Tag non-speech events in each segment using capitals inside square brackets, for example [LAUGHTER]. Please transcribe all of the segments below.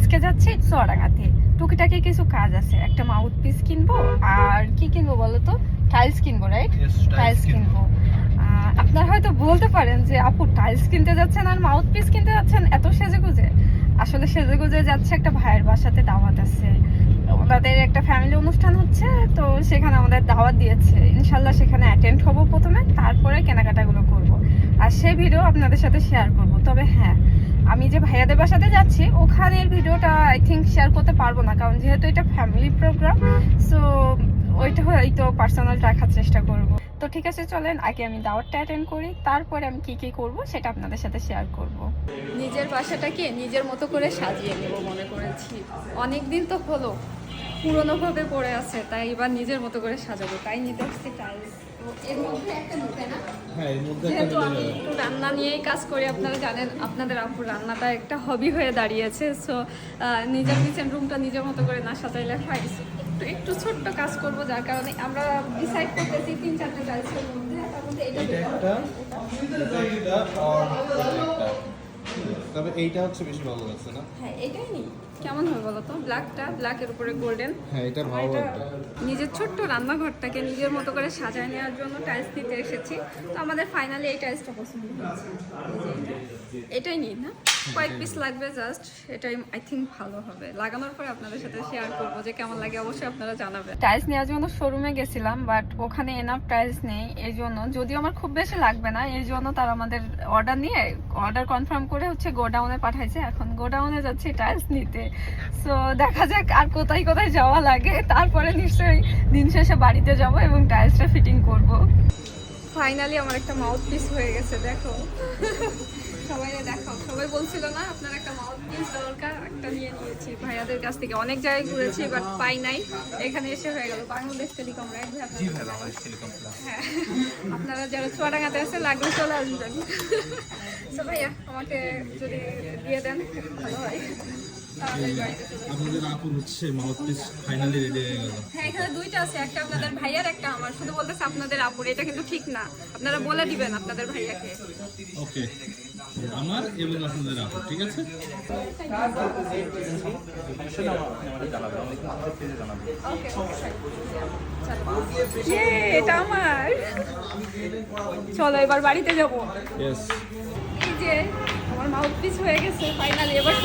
আজকে যাচ্ছি চড়াঙ্গাতে টুকিটাকি কিছু কাজ আছে। একটা মাউথ পিস কিনবো আর কি কিনবো বলো তো টাইলস কিনবো রাইট টাইলস কিনবো। আপনারা হয়তো বলতে পারেন যে আপু টাইলস কিনতে যাচ্ছেন আর মাউথ পিস কিনতে যাচ্ছেন? এত সেজে গুজে আসলে সেজে গুজে যাচ্ছে একটা ভাইয়ের বাসাতে দাওয়াত আছে। ওনাদের একটা ফ্যামিলি অনুষ্ঠান হচ্ছে তো সেখানে আমাদের দাওয়াত দিয়েছে। ইনশাল্লাহ সেখানে অ্যাটেন্ড হব প্রথমে তারপরে কেনাকাটাগুলো করব। আর সেই ভিডিও আপনাদের সাথে শেয়ার করব। তবে হ্যাঁ আমি যে ভাইয়াদের বাসাতে যাচ্ছি, ওখানের ভিডিওটা আই থিঙ্ক শেয়ার করতে পারব না, কারণ যেহেতু এটা ফ্যামিলি প্রোগ্রাম সো ওইটা হয়তো পার্সোনাল রাখার চেষ্টা করব। তো ঠিক আছে, চলেন, আগে আমি দাওয়াতটা অ্যাটেন্ড করি, তারপরে আমি কি কি করব সেটা আপনাদের সাথে শেয়ার করব। নিজের বাসাটাকে নিজের মতো করে সাজিয়ে নেব মনে করেছি। অনেক দিন তো হলো পুরনো ভাবে পড়ে আছে তাই এবার নিজের মতো করে সাজাবো। তাই নিতে আসছি টাইলস এর মধ্যে একটা নিতে না? হ্যাঁ যেহেতু আমি একটু রান্না নিয়েই কাজ করি আপনারা জানেন আপনাদের আপুর রান্নাটা একটা হবি হয়ে দাঁড়িয়েছে। সো নিজের কিচেন রুমটা নিজের মতো করে না সাজাইলে হয়। একটু একটু ছোট্ট কাজ করব যার কারণে আমরা ডিসাইড করতেছি তিন চারটে টাইলসের মধ্যে। তার মধ্যে এটা এটা একটা এটা একটা আর এটা একটা তবে এইটা হচ্ছে বেশি ভালো লাগছে না? হ্যাঁ এটাই নি কেমন হবে বলো তো? ব্ল্যাকটা ব্ল্যাকের উপরে গোল্ডেন হ্যাঁ এটা ভালো লাগবে। নিজের ছোট্ট রান্নাঘরটাকে নিজের মতো করে সাজায় নেওয়ার জন্য টাইলস নিতে এসেছি। তো আমাদের ফাইনালি এই টাইলসটা পছন্দ হয়েছে। এটাই নিই না? কয়েক পিস লাগবে জাস্ট এটাই আই থিঙ্ক ভালো হবে। লাগানোর পরে আপনাদের সাথে শেয়ার করব যে কেমন লাগে অবশ্যই আপনারা জানাবেন। টাইলস নেওয়ার জন্য শোরুমে গেছিলাম বাট ওখানে এনাফ টাইলস নেই এই জন্য যদিও আমার খুব বেশি লাগবে না এই জন্য তারা আমাদের অর্ডার নিয়ে অর্ডার কনফার্ম করে হচ্ছে গোডাউনে পাঠাইছে। এখন গোডাউনে যাচ্ছি টাইলস নিতে। সো দেখা যাক আর কোথায় কোথায় যাওয়া লাগে। তারপরে নিশ্চয়ই দিন শেষে বাড়িতে যাব এবং টাইলসটা ফিটিং করব। ফাইনালি আমার একটা মাউথ পিস হয়ে গেছে দেখো। সবাই দেখাও। সবাই বলছিল না আপনার একটা মাউথ পিস দরকার একটা নিয়ে নিয়েছি। ভাইয়াদের কাছ থেকে অনেক জায়গায় ঘুরেছি বাট পাই নাই। এখানে এসে হয়ে গেল। বাংলাদেশ টেলিকম রাখবে ভাই আপনার হ্যাঁ। আপনারা যারা চুয়াডাঙ্গাতে আছে লাগলে চলে আসবেন। [LAUGHS] ভাইয়া আমাকে যদি দিয়ে দেন ভালো হয়। আপনাদের আপুর হচ্ছে মাউথ পিস ফাইনালি রেডি হয়ে গেল। হ্যাঁ এখানে দুইটা আছে একটা আপনাদের ভাইয়ার একটা আমার। শুধু বলতেছে আপনাদের আপুর এটা কিন্তু ঠিক না। আপনারা বলে দিবেন আপনাদের ভাইয়াকে। ওকে আমার এবং আপনাদের আপু ঠিক আছে? এটা আমার। চলো এবার বাড়িতে যাব। এই যে আমার মাউথ পিস হয়ে গেছে ফাইনালি এবার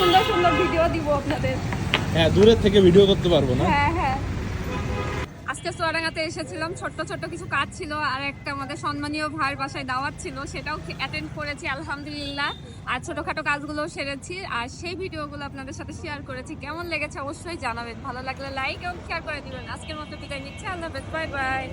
সুন্দর ভিডিও দিব আপনাদের। হ্যাঁ দূরের থেকে ভিডিও করতে পারব না। হ্যাঁ হ্যাঁ। আজকে চুয়াডাঙ্গাতে এসেছিলাম ছোট্ট ছোট্ট কিছু কাজ ছিল আর একটা আমাদের সম্মানীয় ভাইয়ের বাসায় দাওয়াত ছিল সেটাও অ্যাটেন্ড করেছি আলহামদুলিল্লাহ। আর ছোটখাটো কাজগুলো সেরেছি আর সেই ভিডিওগুলো আপনাদের সাথে শেয়ার করেছি। কেমন লেগেছে অবশ্যই জানাবেন। ভালো লাগলে লাইক এবং শেয়ার করে দিবেন। আজকের মতো বিদায় নিচ্ছি। আল্লাহ বাই বাই